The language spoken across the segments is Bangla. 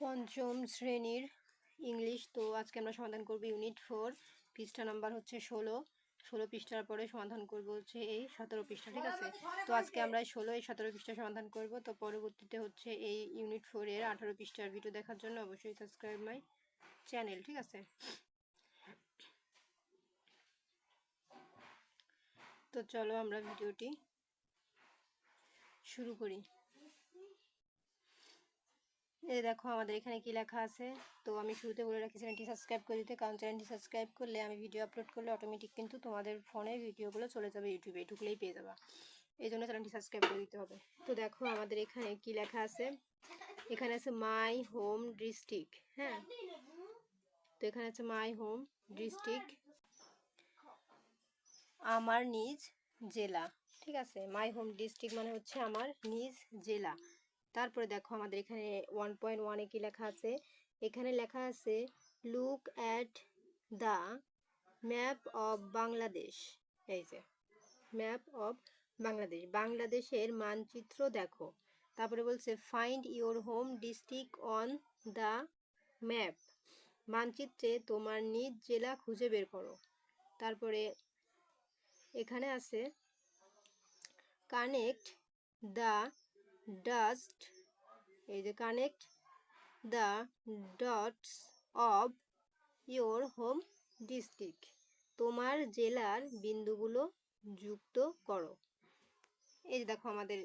পঞ্চম শ্রেণির ইংলিশ। তো আজকে আমরা সমাধান করব ইউনিট ফোর। পৃষ্ঠা নাম্বার হচ্ছে ষোলো। ষোলো পৃষ্ঠার পরে সমাধান করব হচ্ছে এই সতেরো পৃষ্ঠা, ঠিক আছে? তো আজকে আমরা ষোলো, এই সতেরো পৃষ্ঠা সমাধান করব। তো পরবর্তীতে হচ্ছে এই ইউনিট ফোরের আঠারো পৃষ্ঠার ভিডিও দেখার জন্য অবশ্যই সাবস্ক্রাইব মাই চ্যানেল, ঠিক আছে? তো চলো আমরা ভিডিওটি শুরু করি। এই দেখো আমাদের এখানে কি লেখা আছে? তো আমি শুরুতে বলে রাখি, চ্যানেলটি সাবস্ক্রাইব করে দিতে, কারণ চ্যানেলটি সাবস্ক্রাইব করলে আমি ভিডিও আপলোড করলে অটোমেটিক কিন্তু তোমাদের ফোনে ভিডিওগুলো চলে যাবে ইউটিউবে ঢুকলেই পেয়ে যাবা। এই জন্য চ্যানেলটি সাবস্ক্রাইব করে দিতে হবে। তো দেখো আমাদের এখানে কি লেখা আছে? এখানে আছে মাই হোম ডিস্ট্রিক্ট হ্যাঁ? তো এখানে আছে মাই হোম ডিস্ট্রিক্ট আমার নিজ জেলা, ঠিক আছে? মাই হোম ডিস্ট্রিক্ট মানে হচ্ছে আমার নিজ জেলা। তারপরে দেখো আমাদের এখানে ওয়ান পয়েন্ট ওয়ানে কি লেখা আছে? এখানে লেখা আছে look at the map of Bangladesh এই যে ম্যাপ অফ বাংলাদেশ বাংলাদেশের মানচিত্র দেখো। তারপরে বলছে find your home district on the map মানচিত্রে তোমার নিজ জেলা খুঁজে বের করো। তারপরে এখানে আছে কানেক্ট দ্য ডাস্ট এই যে connect the dots of your home district তোমার জেলার বিন্দুগুলো যুক্ত করো। এই যে দেখো আমাদের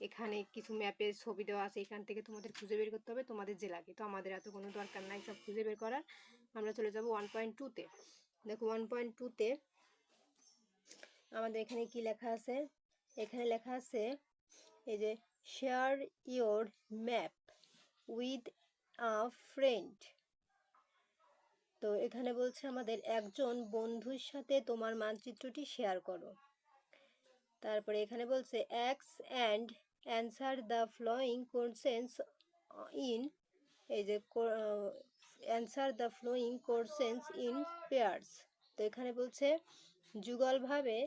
এখানে কিছু ম্যাপের ছবি দেওয়া আছে, এখান থেকে তোমাদের খুঁজে বের করতে হবে তোমাদের জেলাকে। তো আমাদের এত কোনো দরকার নাই, সব খুঁজে বের করার। আমরা চলে যাব ওয়ান পয়েন্ট টুতে দেখো ওয়ান পয়েন্ট টুতে আমাদের এখানে কি লেখা আছে? এখানে লেখা আছে এই যে share your map with a friend তো এখানে বলছে আমাদের, একজন বন্ধুর সাথে তোমার মানচিত্রটি শেয়ার করো। তারপরে এখানে বলছে অ্যাক্স and answer the following questions in এই যে answer the following questions in pairs তো এখানে বলছে, যুগলভাবে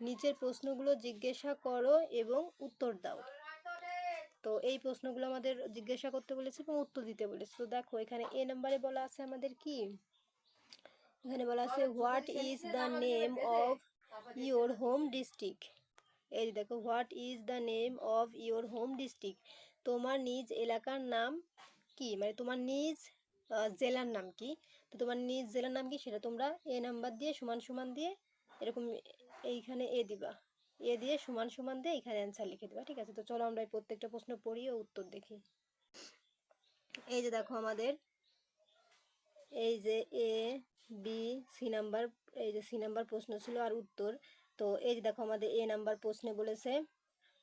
নিচের প্রশ্নগুলো জিজ্ঞাসা করো এবং উত্তর দাও। তো এই প্রশ্নগুলো আমাদের জিজ্ঞাসা করতে বলেছে এবং উত্তর দিতে বলেছে। তো দেখো, এখানে এ নাম্বারে বলা আছে আমাদের কি? এখানে বলা আছে what is the name of your home district এই দেখো what is the name of your home district তোমার নিজ এলাকার নাম কি? মানে তোমার নিজ জেলার নাম কি? তো তোমার নিজ জেলার নাম কি? সেটা তোমরা এ নাম্বার দিয়ে সমান সমান দিয়ে এরকম এইখানে এ দিবা। এ দিয়ে সমান সমান দিয়ে এখানে অ্যান্সার লিখে দেবা, ঠিক আছে? তো চলো আমরা এই প্রত্যেকটা প্রশ্ন পড়ি ও উত্তর দেখি। এই যে দেখো আমাদের, এই যে এ বি সি নাম্বার এই যে সি নাম্বার প্রশ্ন ছিল আর উত্তর। তো এই যে দেখো আমাদের এ নাম্বার প্রশ্নে বলেছে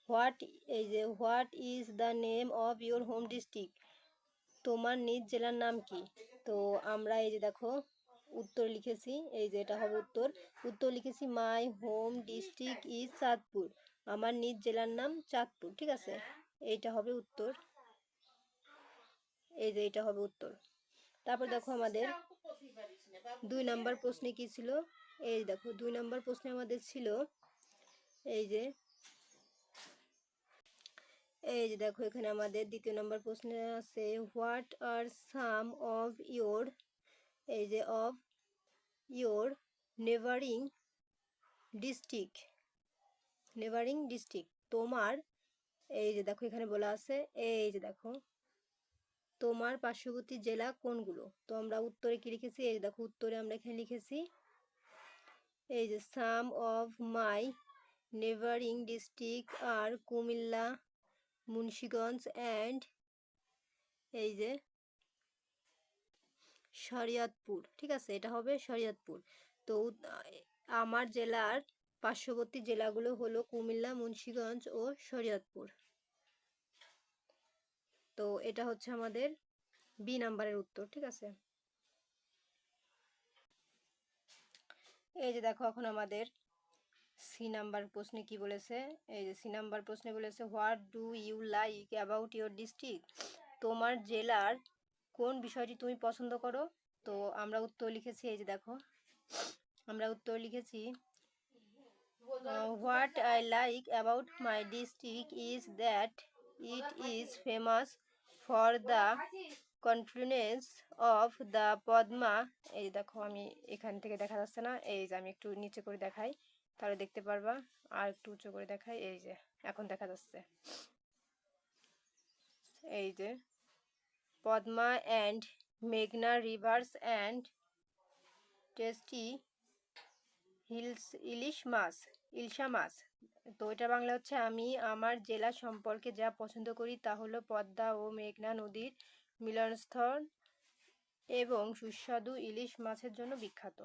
হোয়াট এই যে what is the name of your home district তোমার নিজ জেলার নাম কি? তো আমরা এই যে দেখো উত্তর লিখেছি, এই যে এটা হবে উত্তর। উত্তর লিখেছি, my home district is Chandpur আমার নিজ জেলার নাম চাঁদপুর, ঠিক আছে? এইটা হবে উত্তর। এই যে এটা হবে উত্তর। তারপর দেখো আমাদের দুই নাম্বার প্রশ্নে কি ছিল? এই দেখো, দুই নাম্বার প্রশ্নে আমাদের ছিল, এই যে এই যে দেখো এখানে আমাদের দ্বিতীয় নম্বর প্রশ্নে আছে, what are some of your এই যে of your neighbouring district neighbouring district তোমার, এই যে দেখো, এখানে বলা আছে, এই যে দেখো, তোমার পার্শ্ববর্তী জেলা কোনগুলো? তো আমরা উত্তরে কি লিখেছি? এই দেখো, উত্তরে আমরা এখানে লিখেছি, এই যে some of my neighbouring district are Comilla, Munshiganj and এই যে শরিয়তপুর, ঠিক আছে? এটা হবে শরিয়তপুর। তো আমার জেলার পার্শ্ববর্তী জেলাগুলো হলো কুমিল্লা, মুন্সিগঞ্জ ও শরিয়তপুর। তো এটা হচ্ছে আমাদের বি নাম্বারের উত্তর, ঠিক আছে? এই যে দেখো এখন আমাদের সি নাম্বার প্রশ্নে কি বলেছে? এই যে সি নাম্বার প্রশ্নে বলেছে what do you like about your district তোমার জেলার কোন বিষয়টি তুমি পছন্দ করো? তো আমরা উত্তর লিখেছি, এই যে দেখো। আমরা উত্তর লিখেছি what I like about my district is that it is famous for the confluence of the Padma. এই দেখো, আমি এখান থেকে দেখা যাচ্ছে না। এই যে আমি একটু নিচে করে দেখাই, তাহলে দেখতে পারবা। আর একটু উঁচু করে দেখাই, এই যে, এখন দেখা যাচ্ছে। এই যে পদ্মা অ্যান্ড মেঘনা রিভার্স অ্যান্ড টেস্টি হিলস, ইলিশ মাছ, ইলশা মাছ। তো এটা বাংলা হচ্ছে আমি আমার জেলা সম্পর্কে যা পছন্দ করি তা হলো পদ্মা ও মেঘনা নদীর মিলনস্থল এবং সুস্বাদু ইলিশ মাছের জন্য বিখ্যাত।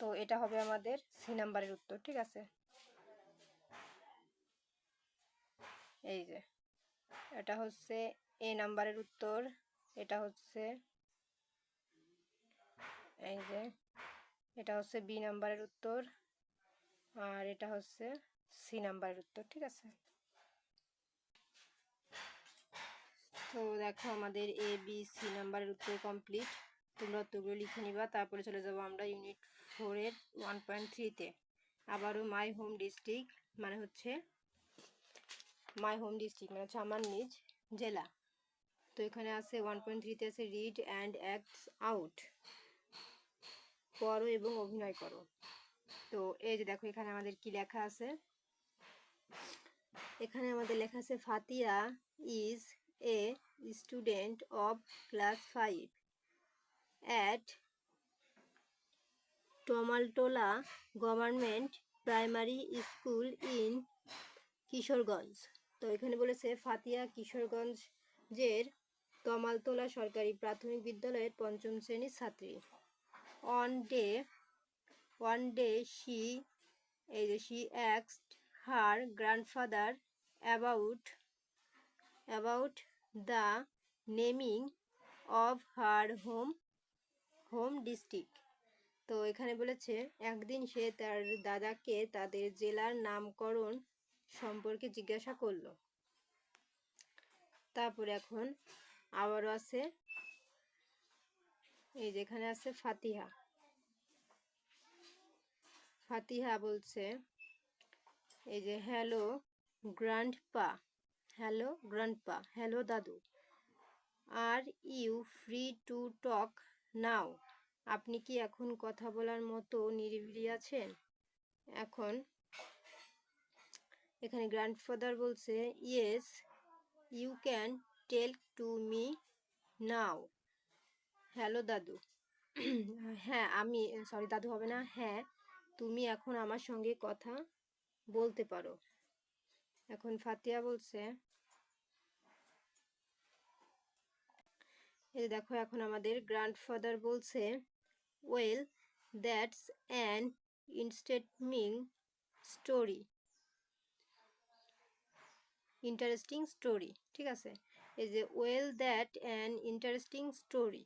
তো এটা হবে আমাদের সি নাম্বারের উত্তর, ঠিক আছে? এই যে, এটা হচ্ছে এ নাম্বারের উত্তর, এটা হচ্ছে এই যে, এটা হচ্ছে বি নাম্বারের উত্তর আর এটা হচ্ছে সি নাম্বারের উত্তর, ঠিক আছে? তো দেখো আমাদের এ, বি, সি নাম্বারের উত্তর কমপ্লিট তোমরা উত্তরগুলো লিখে নিবা, তারপরে চলে যাব আমরা ইউনিট ফোরের ওয়ান পয়েন্ট থ্রিতে আবারও মাই হোম ডিস্ট্রিক্ট মানে হচ্ছে মাই হোম ডিস্ট্রিক্ট মানে হচ্ছে আমার নিজ জেলা। তো এখানে আছে ওয়ান পয়েন্ট থ্রিতে আছে রিড অ্যান্ড অ্যাক্টস আউট পড়ো এবং অভিনয় করো। তো এই যে দেখো এখানে আমাদের কি লেখা আছে? এখানে আমাদের লেখা আছে, Fatia is a student of class five at Tomaltola government primary school in Kishoreganj তো এখানে বলেছে, ফাতিয়া কিশোরগঞ্জের তমালতলা সরকারি প্রাথমিক বিদ্যালয়ের পঞ্চম শ্রেণির ছাত্রী। On day, one day she, এই যে she অ্যাক্সড her grandfather about about the naming of her home home district. তো এখানে বলেছে, একদিন সে তার দাদাকে তাদের জেলার নামকরণ সম্পর্কে জিজ্ঞাসা করল। তারপর এখন আবারও আছে। এই যেখানে আছে ফাতিহা। ফাতিহা বলছে, এই যে, hello grandpa hello grandpa hello, দাদু, are you free to talk now. আপনি কি এখন কথা বলার মতো নিরিবিলি আছেন? এখন এখানে গ্র্যান্ডফাদার বলছে, yes, you can tell to me now hello দাদু হ্যাঁ আমি সরি দাদু হবে না। হ্যাঁ তুমি এখন আমার সঙ্গে কথা বলতে পারো। এখন ফাতিয়া বলছে, এই দেখো, এখন আমাদের গ্র্যান্ডফাদার বলছে well that's an interesting story interesting story ঠিক আছে? এই যে well that an interesting story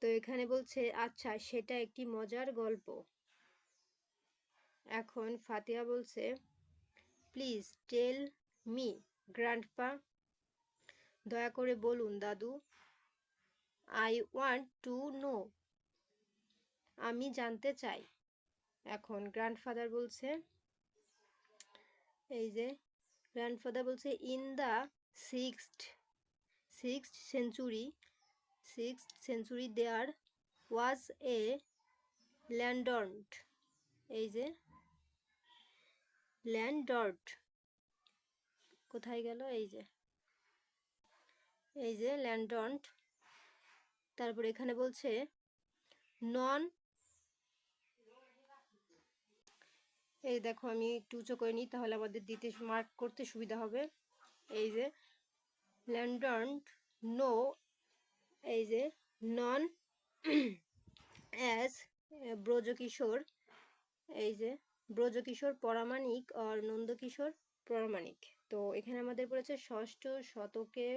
তো এখানে বলছে আচ্ছা সেটা একটি মজার গল্প। এখন ফাতিয়া বলছে প্লিজ টেল মি গ্র্যান্ডপা দয়া করে বলুন দাদু আই ওয়ান্ট টু নো আমি জানতে চাই। এখন গ্র্যান্ডফাদার বলছে, এই যে গ্র্যান্ডফাদার বলছে in the sixth sixth century sixth century there was a landlord এই যে ল্যান্ডর্ট কোথায় গেল? এই যে এই যে ল্যান্ডন্ট তারপর এখানে বলছে নন এই দেখো আমি একটু উঁচু করে নিই, তাহলে আমাদের দিতে মার্ক করতে সুবিধা হবে। এই যে ল্যান্ডন্ট নো, এই যে, নন অ্যাজ ব্রজকিশোর, এই যে, ব্রজকিশোর পরামাণিক আর নন্দকিশোর পরামাণিক। তো এখানে আমাদের বলেছে ষষ্ঠ শতকে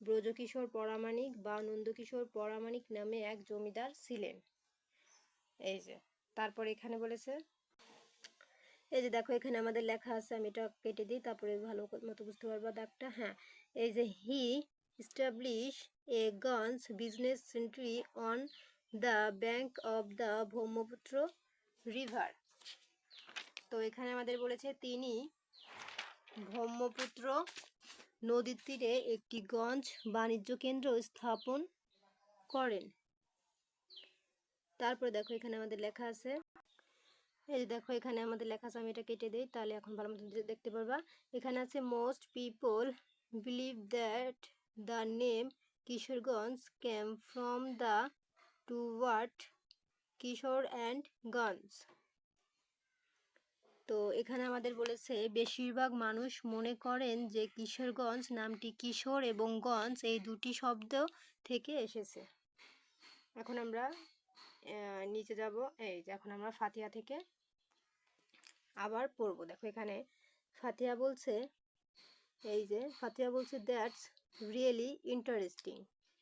ব্রজকিশোর পরামাণিক বা নন্দকিশোর পরামাণিক নামে এক জমিদার ছিলেন। এই যে, তারপর এখানে বলেছে এই যে দেখো এখানে আমাদের লেখা আছে, আমি এটা কেটে দিই, তারপরে ভালো মতো বুঝতে পারব দাগটা। হ্যাঁ এই যে he established a ganj business centre on the bank of the Brahmaputra river. তো এখানে আমাদের বলেছে, তিনি ব্রহ্মপুত্র নদীর তীরে একটি গঞ্জ বাণিজ্য কেন্দ্র স্থাপন করেন। তারপরে দেখো এখানে আমাদের লেখা আছে এই যে দেখো এখানে আমাদের লেখা আছে, আমি এটা কেটে দিই, তাহলে এখন ভালো মতো দেখতে পারবা। এখানে আছে most people believe that the name Kishoreganj came from the two word Kishore and ganj তো এখানে আমাদের বলেছে, বেশিরভাগ মানুষ মনে করেন যে কিশোরগঞ্জ নামটি কিশোর এবং গঞ্জ এই দুটি শব্দ থেকে এসেছে। এখন আমরা নিচে যাব। এই যে এখন আমরা ফাতিহা থেকে আবার পড়ব। দেখো এখানে ফাতিহা বলছে, এই যে ফাতিহা বলছে দ্যাটস রিয়েলি ইন্টারেস্টিং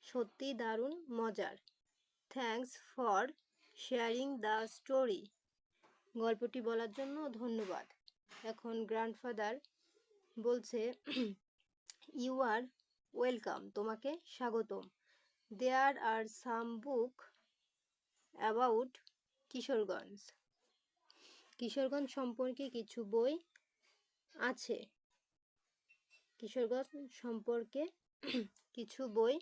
সত্যি দারুণ, মজার। Thanks for sharing the story গল্পটি বলার জন্য ধন্যবাদ। এখন গ্র্যান্ডফাদার বলছে ইউ আর ওয়েলকাম তোমাকে স্বাগতম। There are some book about Kishoreganj Kishoreganj সম্পর্কে কিছু বই আছে। কিশোরগঞ্জ সম্পর্কে কিছু বই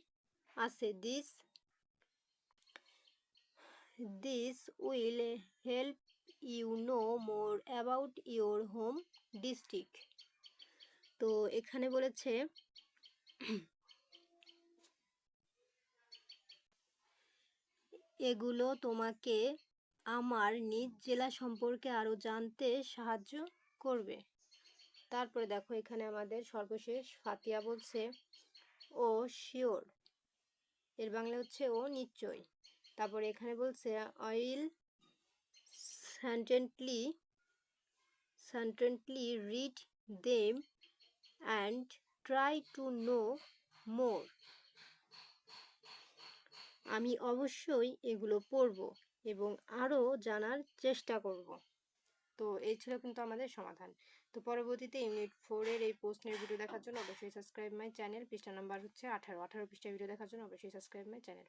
আছে। This this will help you know more about your home district তো এখানে বলেছে এগুলো তোমাকে আমার নিজ জেলা সম্পর্কে আরও জানতে সাহায্য করবে। তারপরে দেখো, এখানে আমাদের সর্বশেষ ফাতিয়া বলছে, ও শিওর। এর বাংলা হচ্ছে, ও নিশ্চয়। তারপরে এখানে বলছে I'll certainly certainly read them and try to know more আমি অবশ্যই এগুলো পড়ব এবং আরও জানার চেষ্টা করব। তো এই ছিল কিন্তু আমাদের সমাধান। তো পরবর্তীতে ইউনিট ফোরের এই প্রশ্নের ভিডিও দেখার জন্য অবশ্যই সাবস্ক্রাইব মাই চ্যানেল পৃষ্ঠা নাম্বার হচ্ছে আঠারো। আঠারো পৃষ্ঠা ভিডিও দেখার জন্য অবশ্যই সাবস্ক্রাইব মাই চ্যানেল